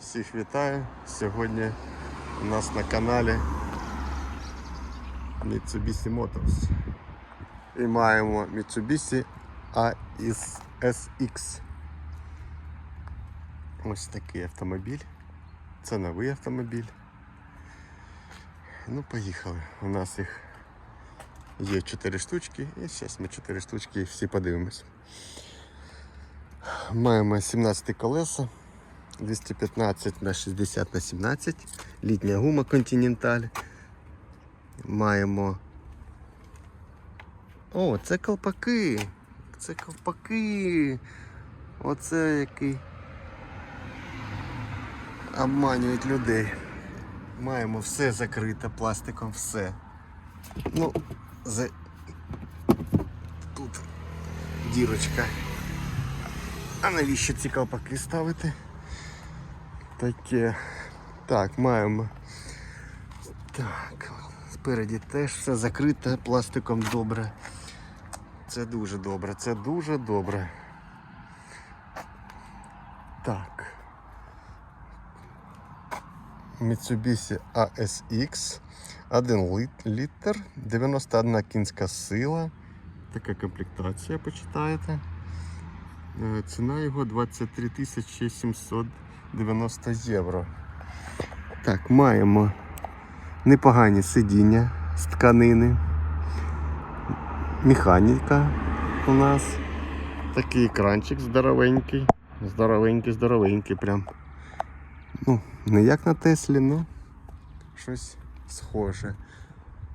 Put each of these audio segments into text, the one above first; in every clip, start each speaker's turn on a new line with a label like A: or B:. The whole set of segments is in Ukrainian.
A: Всіх вітаю. Сьогодні у нас на каналі Mitsubishi Motors. І маємо Mitsubishi AIS SX. Ось такий автомобіль. Це новий автомобіль. Ну, поїхали. У нас їх є 4 штучки, і зараз ми 4 штучки всі подивимось. Маємо 17 колеса. 215 на 60 на 17, літня гума Continental. Маємо. О, це колпаки. Це колпаки. Оце який обманюють людей. Маємо все закрите пластиком, все. Ну, за... тут дірочка. А навіщо ці колпаки ставити? таке. Так, маємо. Так, спереді теж все закрите пластиком добре. Це дуже добре, це дуже добре. Так. Mitsubishi ASX 1 літр, 91 кінська сила. Така комплектація, почитаєте. Е, ціна його 23 700 90 євро. Так, маємо непогані сидіння з тканини. Механіка у нас. Такий екранчик здоровенький, здоровенький, здоровенький прям. Ну, не як на Теслі, ну щось схоже.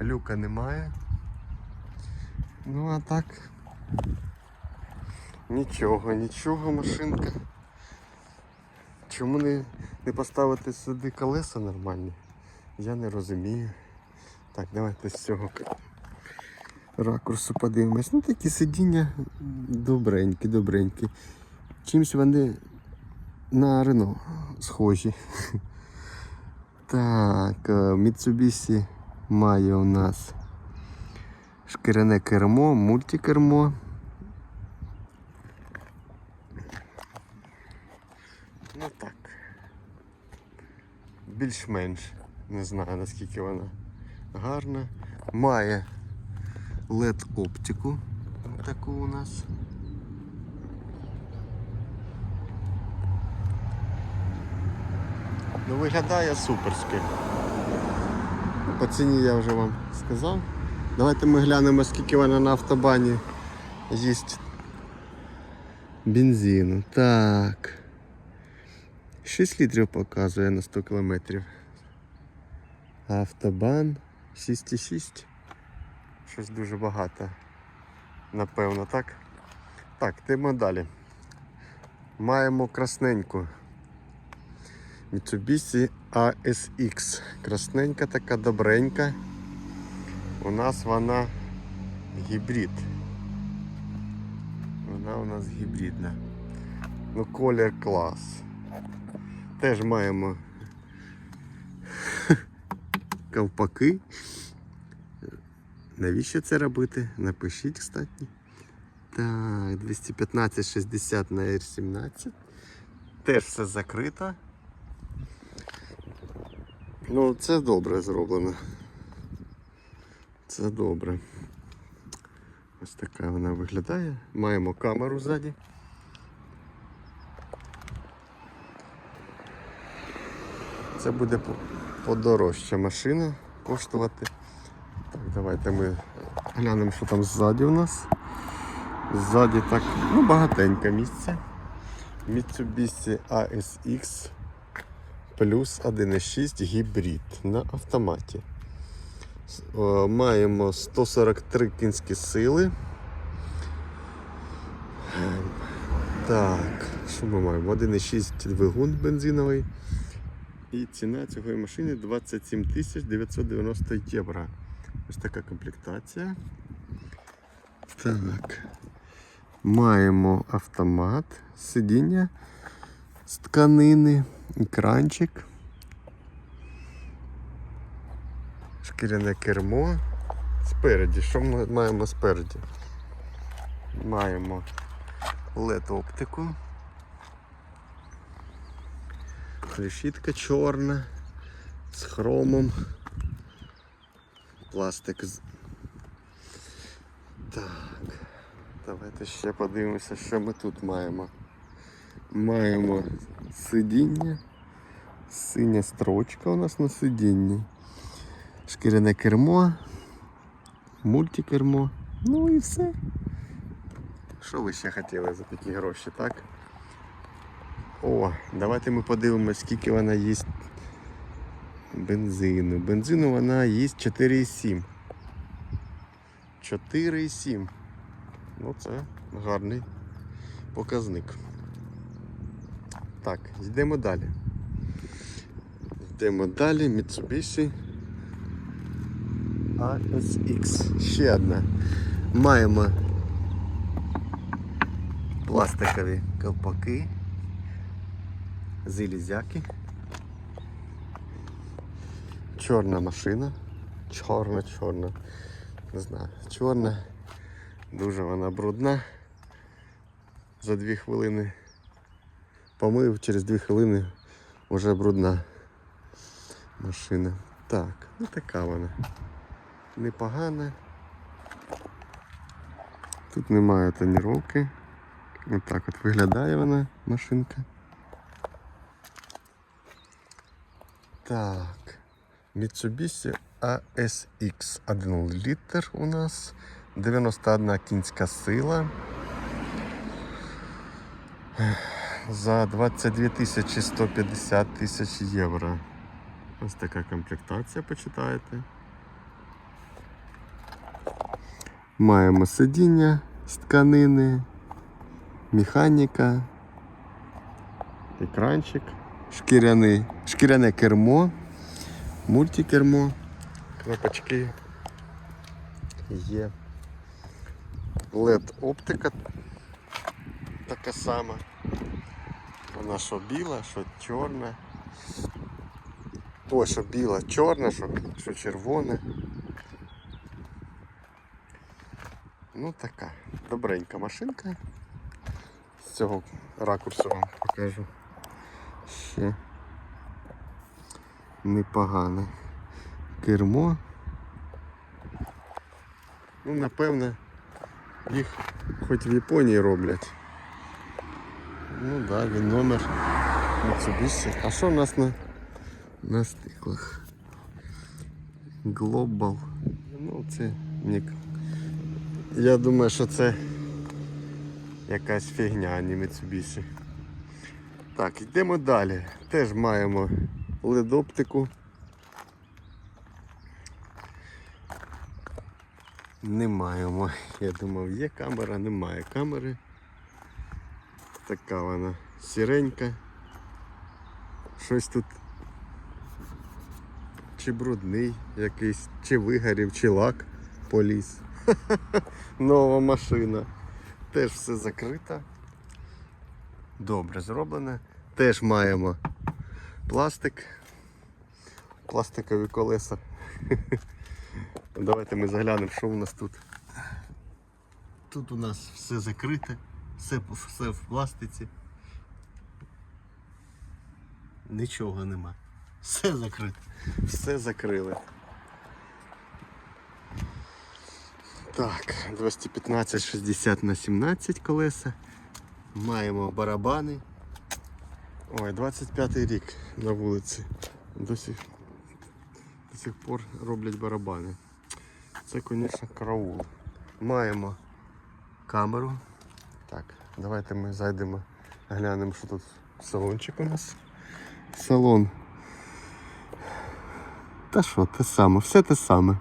A: Люка немає. Ну а так нічого, нічого машинка. Чому не, не поставити сюди колеса нормальні? Я не розумію. Так, давайте з цього ракурсу подивимось. Ну такі сидіння добренькі, добренькі. Чимсь вони на Рено схожі. Так, е, Mitsubishi має у нас шкіряне кермо, мультикермо. Ну так. Більш-менш. Не знаю наскільки вона гарна. Має LED оптику. Таку у нас. Ну виглядає суперськи. По ціні я вже вам сказав. Давайте ми глянемо, скільки вона на автобані їсть бензину. Так. 6 літрів показує на 100 кілометрів. Автобан 6,6. Щось дуже багато. Напевно, так? Так, йдемо далі. Маємо красненьку. Mitsubishi ASX. Красненька така добренька. У нас вона гібрид. Вона у нас гібридна. Ну, колір клас. Теж маємо ковпаки. Навіщо це робити? Напишіть, кстати. Так, 215-60 на R17. Теж все закрито. Ну, це добре зроблено. Це добре. Ось така вона виглядає. Маємо камеру ззаді. Це буде подорожча машина коштувати. Так, давайте ми глянемо, що там ззаді у нас. Ззаді так, ну, багатеньке місце. Mitsubishi ASX плюс 1.6 гібрид на автоматі. Маємо 143 кінські сили. Так, що ми маємо? 1.6 двигун бензиновий. І ціна цієї машини 27 990 євро. Ось така комплектація. Так. Маємо автомат, сидіння з тканини, екранчик, шкіряне кермо. Спереді. Що ми маємо спереді? Маємо LED оптику. Решітка чорна з хромом. Пластик з. Так. Давайте ще подивимося, що ми тут маємо. Маємо сидіння. Синя строчка у нас на сидінні. Шкіряне кермо, мультикермо. Ну і все. Що ви ще хотіли за такі гроші, так? О, давайте ми подивимося, скільки вона їсть бензину. Бензину вона їсть 4,7. 4,7. Ну це гарний показник. Так, йдемо далі. Йдемо далі. Mitsubishi ASX. Ще одна. Маємо пластикові ковпаки, залізяки. Чорна машина. Чорна, чорна. Не знаю, чорна. Дуже вона брудна. За дві хвилини помив, через дві хвилини вже брудна машина. Так, ну така вона. Непогана. Тут немає тоніровки. Ось так от виглядає вона машинка. Так. Mitsubishi ASX 1 літр у нас. 91 кінська сила. За 22 тисячі 150 тисяч євро. Ось така комплектація, почитаєте. Маємо сидіння з тканини, механіка, екранчик, шкіряний, шкіряне кермо, мультикермо, кнопочки є. LED оптика така сама. Вона що біла, що чорна. Ой, що біла, чорна, що, що червона. Ну така добренька машинка. З цього ракурсу вам покажу. Ще непогане кермо. Ну, напевне, їх хоч в Японії роблять. Ну да, він номер Mitsubishi. А що в нас на, на стиклах? Global. Ну це нік. Я думаю, що це якась фігня, а не Mitsubishi. Так, йдемо далі. Теж маємо LED-оптику. Не маємо. Я думав, є камера, немає камери. Така вона сіренька. Щось тут чи брудний якийсь, чи вигорів, чи лак поліз. Нова машина. Теж все закрито. Добре зроблене. Теж маємо пластик. Пластикові колеса. Давайте ми заглянемо, що у нас тут. Тут у нас все закрите, все, все в пластиці. Нічого нема. Все закрите. Все закрили. Так, 215 60 на 17 колеса. Маємо барабани. Ой, 25 й рік на вулиці. До сих, до сих пор роблять барабани. Це, звісно, караул. Маємо камеру. Так, давайте ми зайдемо, глянемо, що тут салончик у нас. Салон. Та що, те саме, все те саме.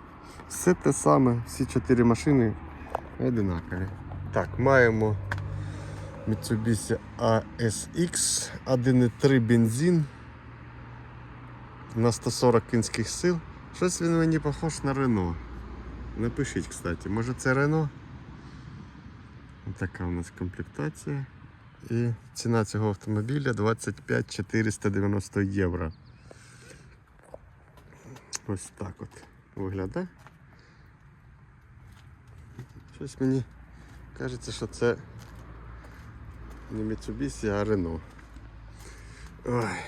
A: Все те саме, всі чотири машини одинакові. Так, маємо Mitsubishi ASX 1.3 бензин на 140 кінських сил. Щось він мені похож на Рено. Напишіть, кстати, може це Рено? Така у нас комплектація. І ціна цього автомобіля 25 490 євро. Ось так от виглядає. Щось мені кажеться, що це не Mitsubishi, а Renault. Ой.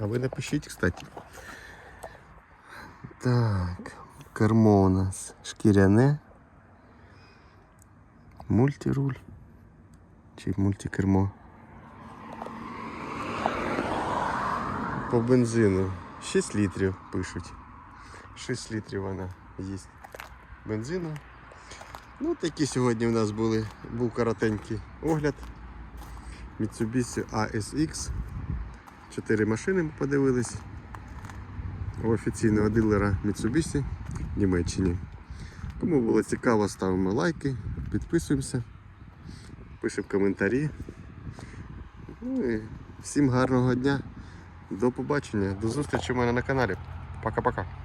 A: А ви напишіть, кстати. Так, кермо у нас шкіряне. Мультируль. Чи мультикермо. По бензину 6 літрів пишуть. 6 літрів вона їсть бензину. Ну, такі сьогодні у нас були, був коротенький огляд. Mitsubishi ASX. Чотири машини ми подивились у офіційного дилера Mitsubishi в Німеччині. Кому було цікаво, ставимо лайки, підписуємося, пишемо коментарі. Ну і всім гарного дня. До побачення, до зустрічі у мене на каналі. Пока-пока.